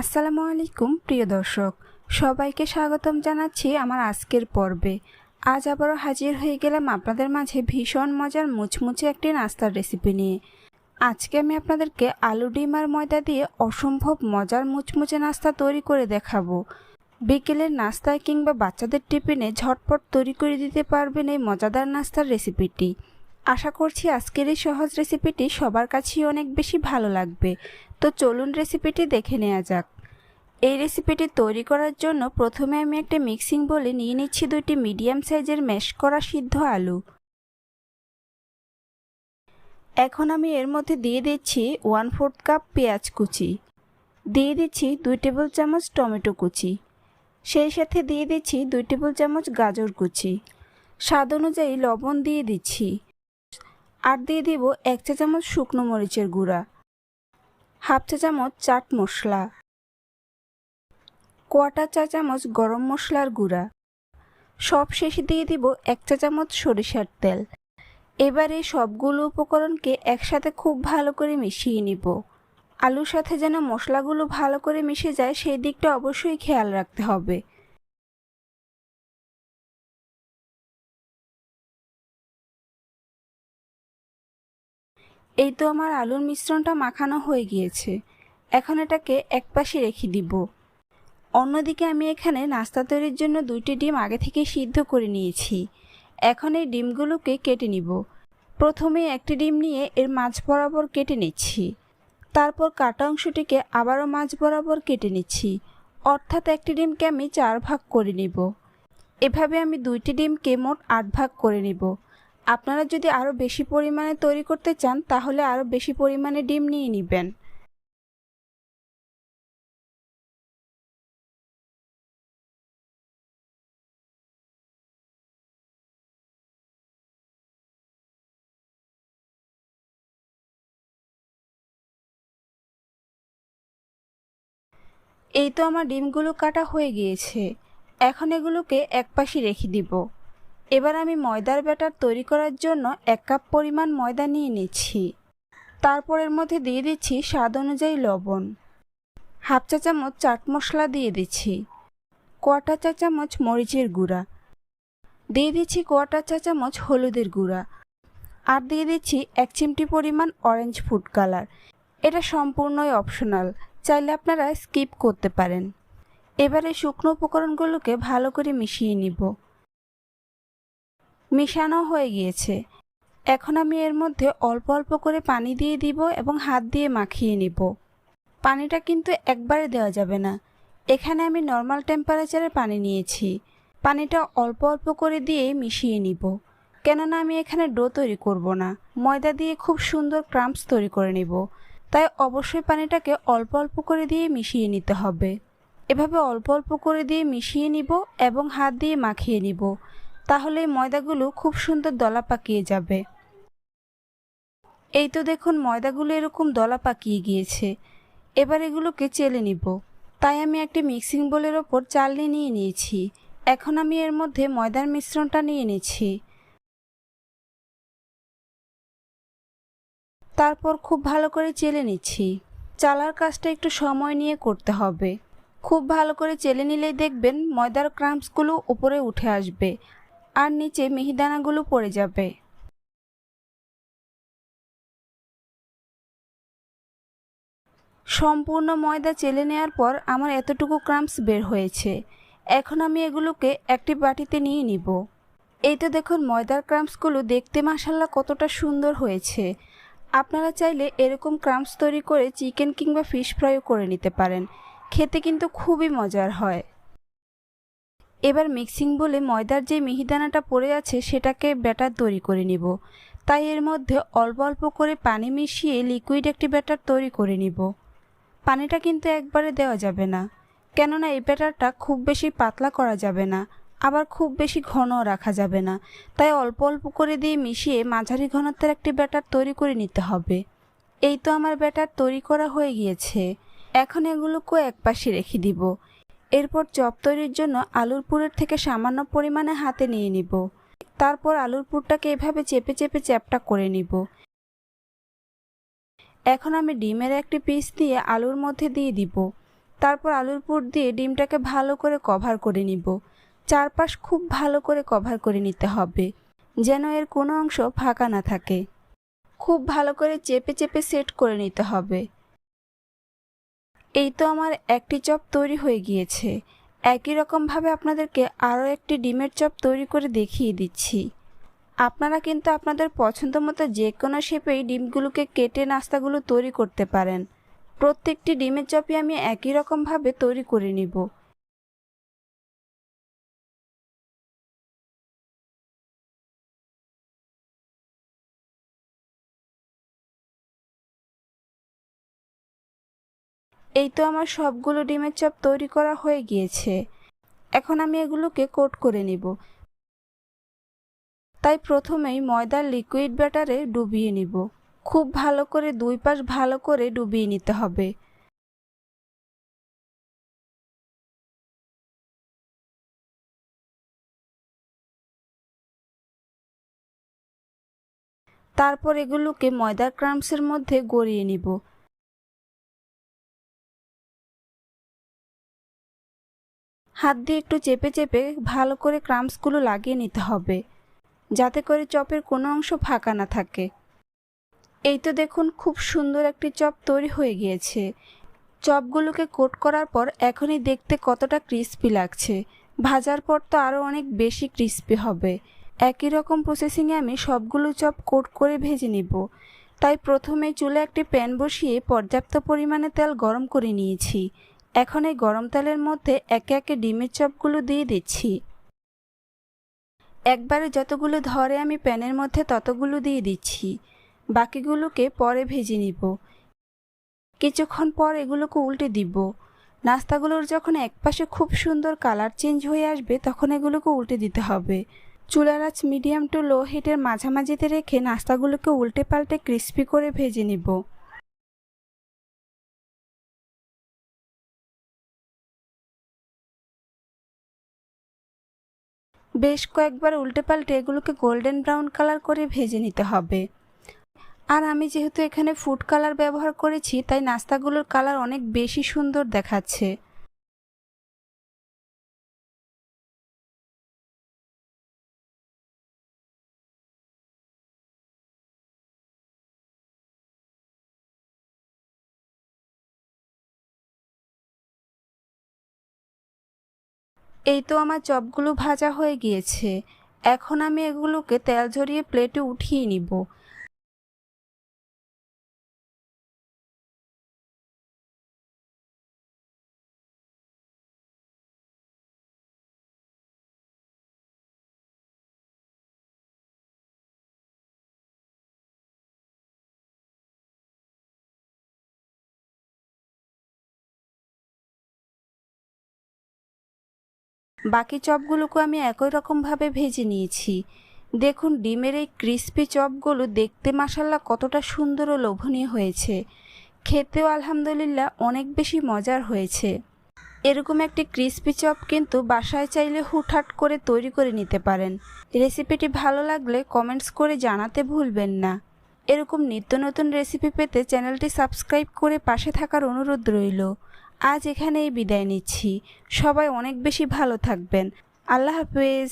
আসসালামু আলাইকুম, প্রিয় দর্শক। সবাইকে স্বাগতম জানাচ্ছি আমার আজকের পর্বে। আজ আবারও হাজির হয়ে গেলাম আপনাদের মাঝে ভীষণ মজার মুচমুচে একটি নাস্তার রেসিপি নিয়ে। আজকে আমি আপনাদেরকে আলু ডিম আর ময়দা দিয়ে অসম্ভব মজার মুচমুচে নাস্তা তৈরি করে দেখাবো। বিকেলের নাস্তায় কিংবা বাচ্চাদের টিফিনে ঝটপট তৈরি করে দিতে পারবেন এই মজাদার নাস্তার রেসিপিটি আশা করছি আজকের এই সহজ রেসিপিটি সবার কাছেই অনেক বেশি ভালো লাগবে। তো চলুন রেসিপিটি দেখে নেওয়া যাক। এই রেসিপিটি তৈরি করার জন্য প্রথমে আমি একটা মিক্সিং বলে নিয়ে নিচ্ছি দুইটি মিডিয়াম সাইজের ম্যাশ করা সিদ্ধ আলু। এখন আমি এর মধ্যে দিয়ে দিচ্ছি ওয়ান ফোর্থ কাপ পেঁয়াজ কুচি। দিয়ে দিচ্ছি দুই টেবিল চামচ টমেটো কুচি। সেই সাথে দিয়ে দিচ্ছি দুই টেবিল চামচ গাজর কুচি। স্বাদ অনুযায়ী লবণ দিয়ে দিচ্ছি। আর দিয়ে দিব এক চা চামচ শুকনো মরিচের গুঁড়া, হাফ চা চামচ চাট মশলা কোয়াটার চা চামচ গরম মশলার গুঁড়া। সব শেষে দিয়ে দিব এক চা চামচ সরিষার তেল। এবারে সবগুলো উপকরণকে একসাথে খুব ভালো করে মিশিয়ে নিব। আলুর সাথে যেন মশলাগুলো ভালো করে মিশে যায়, সেই দিকটা অবশ্যই খেয়াল রাখতে হবে। এই তো আমার আলুর মিশ্রণটা মাখানো হয়ে গিয়েছে। এখন এটাকে একপাশে রেখে দিব। অন্যদিকে আমি এখানে নাস্তা তৈরির জন্য দুইটি ডিম আগে থেকে সিদ্ধ করে নিয়েছি। এখন এই ডিমগুলোকে কেটে নিব। প্রথমে একটি ডিম নিয়ে এর মাঝ বরাবর কেটে নিচ্ছি। তারপর কাটা অংশটিকে আবারও মাঝ বরাবর কেটে নিচ্ছি। অর্থাৎ একটি ডিমকে আমি চার ভাগ করে নিব। এভাবে আমি দুইটি ডিমকে মোট আট ভাগ করে নিব। আপনারা যদি আরও বেশি পরিমাণে তৈরি করতে চান, তাহলে আরও বেশি পরিমাণে ডিম নিয়ে নেবেন। এই তো আমার ডিমগুলো কাটা হয়ে গিয়েছে। এখন এগুলোকে একপাশে রেখে দিব। এবার আমি ময়দার ব্যাটার তৈরি করার জন্য এক কাপ পরিমাণ ময়দা নিয়ে নিচ্ছি। তারপর এর মধ্যে দিয়ে দিচ্ছি স্বাদ অনুযায়ী লবণ। হাফ চা চামচ চাট মশলা দিয়ে দিচ্ছি। কোয়াটা চা চামচ মরিচের গুঁড়া। দিয়ে দিচ্ছি কোয়াটা চা চামচ হলুদের গুঁড়া। আর দিয়ে দিচ্ছি এক চিমটি পরিমাণ অরেঞ্জ ফুড কালার। এটা সম্পূর্ণই অপশনাল, চাইলে আপনারা স্কিপ করতে পারেন। এবারে শুকনো উপকরণগুলোকে ভালো করে মিশিয়ে নিব। মিশানো হয়ে গিয়েছে। এখন আমি এর মধ্যে অল্প অল্প করে পানি দিয়ে দিব এবং হাত দিয়ে মাখিয়ে নিব। পানিটা কিন্তু একবারে দেওয়া যাবে না। এখানে আমি নর্মাল টেম্পারেচারে পানি নিয়েছি। পানিটা অল্প অল্প করে দিয়ে মিশিয়ে নিব। কেননা আমি এখানে ডো তৈরি করব না। ময়দা দিয়ে খুব সুন্দর ক্রাম্পস তৈরি করে নিব। তাই অবশ্যই পানিটাকে অল্প অল্প করে দিয়ে মিশিয়ে নিতে হবে। এভাবে অল্প অল্প করে দিয়ে মিশিয়ে নিব এবং হাত দিয়ে মাখিয়ে নিব। তাহলে ময়দাগুলো খুব সুন্দর দলা পাকিয়ে যাবে। এই তো দেখুন ময়দাগুলো এরকম দলা পাকিয়ে গিয়েছে। এবার এগুলোকে চেলে নিব। তাই আমি একটি মিক্সিং বোলের ওপর চালনি নিয়ে নিয়েছি। এখন আমি এর মধ্যে ময়দার মিশ্রণটা নিয়ে নিচ্ছি। তারপর খুব ভালো করে চেলে নিচ্ছি। চালার কাজটা একটু সময় নিয়ে করতে হবে। খুব ভালো করে চেলে নিলেই দেখবেন ময়দার ক্রাম্পসগুলো উপরে উঠে আসবে। আর নিচে মিহিদানাগুলো পড়ে যাবে। সম্পূর্ণ ময়দা চেলে নেওয়ার পর আমার এতটুকু ক্রাম্পস বের হয়েছে। এখন আমি এগুলোকে একটি বাটিতে নিয়ে নিব। এই তো দেখুন ময়দার ক্রাম্পসগুলো দেখতে মাসাল্লাহ কতটা সুন্দর হয়েছে। আপনারা চাইলে এরকম ক্রাম্পস তৈরি করে চিকেন কিংবা ফিশ ফ্রাইও করে নিতে পারেন। খেতে কিন্তু খুবই মজার হয়। এবার মিক্সিং বলে ময়দার যে মিহিদানাটা পড়ে আছে সেটাকে ব্যাটার তৈরি করে নিব। তাই এর মধ্যে অল্প অল্প করে পানি মিশিয়ে লিকুইড একটি ব্যাটার তৈরি করে নিব। পানিটা কিন্তু একবারে দেওয়া যাবে না। কেননা এই ব্যাটারটা খুব বেশি পাতলা করা যাবে না, আবার খুব বেশি ঘন রাখা যাবে না। তাই অল্প অল্প করে দিয়ে মিশিয়ে মাঝারি ঘনত্বের একটি ব্যাটার তৈরি করে নিতে হবে। এই তো আমার ব্যাটার তৈরি করা হয়ে গিয়েছে। এখন এগুলোকেও একপাশে রেখে দিব। এরপর চপ তৈরির জন্য আলুর পুরের থেকে সামান্য পরিমাণে হাতে নিয়ে নিব। তারপর আলুর পুরটাকে এভাবে চেপে চেপে চ্যাপটা করে নিব। এখন আমি ডিমের একটি পিস দিয়ে আলুর মধ্যে দিয়ে দিব। তারপর আলুর পুর দিয়ে ডিমটাকে ভালো করে কভার করে নিব। চারপাশ খুব ভালো করে কভার করে নিতে হবে, যেন এর কোনো অংশ ফাঁকা না থাকে। খুব ভালো করে চেপে চেপে সেট করে নিতে হবে। এই তো আমার একটি চপ তৈরি হয়ে গিয়েছে। একই রকমভাবে আপনাদেরকে আরও একটি ডিমের চপ তৈরি করে দেখিয়ে দিচ্ছি। আপনারা কিন্তু আপনাদের পছন্দ মতো যে কোনো শেপেই ডিমগুলোকে কেটে নাস্তাগুলো তৈরি করতে পারেন। প্রত্যেকটি ডিমের চপই আমি একই রকমভাবে তৈরি করে নিব। এই তো আমার সবগুলো ডিমের চপ তৈরি করা হয়ে গিয়েছে। এখন আমি এগুলোকে কোট করে নিব। তাই প্রথমেই ময়দার লিকুইড ব্যাটারে ডুবিয়ে নিব। খুব ভালো করে দুই পাশ ভালো করে ডুবিয়ে নিতে হবে। তারপর এগুলোকে ময়দার ক্রামসের মধ্যে গড়িয়ে নিব। হাত দিয়ে একটু চেপে চেপে ভালো করে ক্রামসগুলো লাগিয়ে নিতে হবে, যাতে করে চপের কোনো অংশ ফাঁকা না থাকে। এই তো দেখুন খুব সুন্দর একটি চপ তৈরি হয়ে গিয়েছে। চপগুলোকে কোট করার পর এখনই দেখতে কতটা ক্রিস্পি লাগছে। ভাজার পর তো আরও অনেক বেশি ক্রিস্পি হবে। একই রকম প্রসেসিংয়ে আমি সবগুলো চপ কোট করে ভেজে নিব। তাই প্রথমে চুলে একটি প্যান বসিয়ে পর্যাপ্ত পরিমাণে তেল গরম করে নিয়েছি। এখন এই গরম তেলের মধ্যে একে একে ডিমের চপগুলো দিয়ে দিচ্ছি। একবারে যতগুলো ধরে আমি প্যানের মধ্যে ততগুলো দিয়ে দিচ্ছি। বাকিগুলোকে পরে ভেজে নিব। কিছুক্ষণ পর এগুলোকে উল্টে দিব। নাস্তাগুলোর যখন একপাশে খুব সুন্দর কালার চেঞ্জ হয়ে আসবে, তখন এগুলোকে উল্টে দিতে হবে। চুলার আঁচ মিডিয়াম টু লো হিটের মাঝামাঝিতে রেখে নাস্তাগুলোকে উল্টে পাল্টে ক্রিস্পি করে ভেজে নিব। বেশ কয়েকবার উল্টে পাল্টে এগুলোকে গোল্ডেন ব্রাউন কালার করে ভেজে নিতে হবে। আর আমি যেহেতু এখানে ফুড কালার ব্যবহার করেছি, তাই নাস্তাগুলোর কালার অনেক বেশি সুন্দর দেখাচ্ছে। এই তো আমার চপগুলো ভাজা হয়ে গিয়েছে। এখন আমি এগুলোকে তেল ঝরিয়ে প্লেটে উঠিয়ে নিব। বাকি চপগুলোকে আমি একই রকমভাবে ভেজে নিয়েছি। দেখুন, ডিমের এই ক্রিস্পি চপগুলো দেখতে মাসাল্লা কতটা সুন্দর ও লোভনীয় হয়েছে। খেতেও আলহামদুলিল্লাহ অনেক বেশি মজার হয়েছে। এরকম একটি ক্রিস্পি চপ কিন্তু বাসায় চাইলে হুটহাট করে তৈরি করে নিতে পারেন। রেসিপিটি ভালো লাগলে কমেন্টস করে জানাতে ভুলবেন না। এরকম নিত্য নতুন রেসিপি পেতে চ্যানেলটি সাবস্ক্রাইব করে পাশে থাকার অনুরোধ রইল। আজ এখানেই বিদায় নিচ্ছি। সবাই অনেক বেশি ভালো থাকবেন। আল্লাহ হাফেজ।